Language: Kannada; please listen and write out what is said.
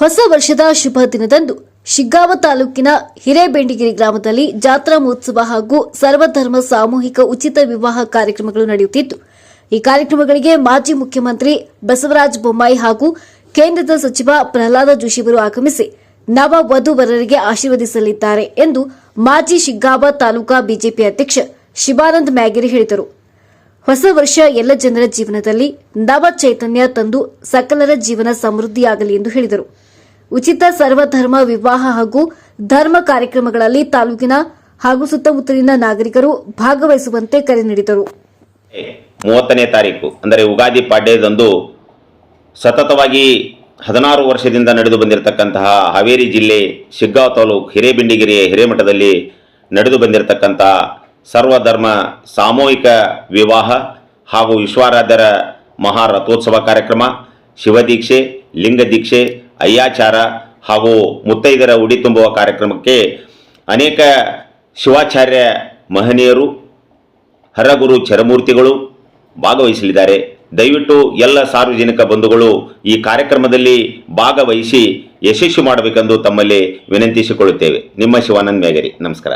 ಹೊಸ ವರ್ಷದ ಶುಭ ದಿನದಂದು ಶಿಗ್ಗಾವ ತಾಲೂಕಿನ ಹಿರೇಬೆಂಡಿಗಿರಿ ಗ್ರಾಮದಲ್ಲಿ ಜಾತ್ರಾ ಮಹೋತ್ಸವ ಹಾಗೂ ಸರ್ವಧರ್ಮ ಸಾಮೂಹಿಕ ಉಚಿತ ವಿವಾಹ ಕಾರ್ಯಕ್ರಮಗಳು ನಡೆಯುತ್ತಿದ್ದು, ಈ ಕಾರ್ಯಕ್ರಮಗಳಿಗೆ ಮಾಜಿ ಮುಖ್ಯಮಂತ್ರಿ ಬಸವರಾಜ ಬೊಮ್ಮಾಯಿ ಹಾಗೂ ಕೇಂದ್ರದ ಸಚಿವ ಪ್ರಹ್ಲಾದ ಜೋಶಿ ಅವರು ಆಗಮಿಸಿ ನವ ವಧುವರರಿಗೆ ಆಶೀರ್ವದಿಸಲಿದ್ದಾರೆ ಎಂದು ಮಾಜಿ ಶಿಗ್ಗಾವ ತಾಲೂಕಾ ಬಿಜೆಪಿ ಅಧ್ಯಕ್ಷ ಶಿವಾನಂದ ಮ್ಯಾಗಿರಿ ಹೇಳಿದರು. ಹೊಸ ವರ್ಷ ಎಲ್ಲ ಜನರ ಜೀವನದಲ್ಲಿ ನವ ಚೈತನ್ಯ ತಂದು ಸಕಲರ ಜೀವನ ಸಮೃದ್ಧಿಯಾಗಲಿ ಎಂದು ಹೇಳಿದರು. ಉಚಿತ ಸರ್ವಧರ್ಮ ವಿವಾಹ ಹಾಗೂ ಧರ್ಮ ಕಾರ್ಯಕ್ರಮಗಳಲ್ಲಿ ತಾಲೂಕಿನ ಹಾಗೂ ಸುತ್ತಮುತ್ತಲಿನ ನಾಗರಿಕರು ಭಾಗವಹಿಸುವಂತೆ ಕರೆ ನೀಡಿದರು. ಮೂವತ್ತನೇ ತಾರೀಕು, ಅಂದರೆ ಉಗಾದಿ ಪಾಡ್ಯದಂದು ಸತತವಾಗಿ ಹದಿನಾರು ವರ್ಷದಿಂದ ನಡೆದು ಬಂದಿರತಕ್ಕಂತಹ ಹಾವೇರಿ ಜಿಲ್ಲೆ ಶಿಗ್ಗಾಂವ್ ತಾಲೂಕು ಹಿರೇಬಿಂಡಿಗಿರಿಯ ಹಿರೇಮಠದಲ್ಲಿ ನಡೆದು ಬಂದಿರತಕ್ಕಂತಹ ಸರ್ವಧರ್ಮ ಸಾಮೂಹಿಕ ವಿವಾಹ ಹಾಗೂ ವಿಶ್ವಾರಾಧ್ಯರ ಮಹಾರಥೋತ್ಸವ ಕಾರ್ಯಕ್ರಮ ಶಿವದೀಕ್ಷೆ ಲಿಂಗದೀಕ್ಷೆ ಅಯ್ಯಾಚಾರ ಹಾಗೂ ಮುತ್ತೈದರ ಉಡಿ ತುಂಬುವ ಕಾರ್ಯಕ್ರಮಕ್ಕೆ ಅನೇಕ ಶಿವಾಚಾರ್ಯ ಮಹನೀಯರು, ಹರಗುರು ಚರಮೂರ್ತಿಗಳು ಭಾಗವಹಿಸಲಿದ್ದಾರೆ. ದಯವಿಟ್ಟು ಎಲ್ಲ ಸಾರ್ವಜನಿಕ ಬಂಧುಗಳು ಈ ಕಾರ್ಯಕ್ರಮದಲ್ಲಿ ಭಾಗವಹಿಸಿ ಯಶಸ್ವಿ ಮಾಡಬೇಕೆಂದು ತಮ್ಮಲ್ಲಿ ವಿನಂತಿಸಿಕೊಳ್ಳುತ್ತೇವೆ. ನಿಮ್ಮ ಶಿವಾನಂದ್ ಮೇಗರಿ, ನಮಸ್ಕಾರ.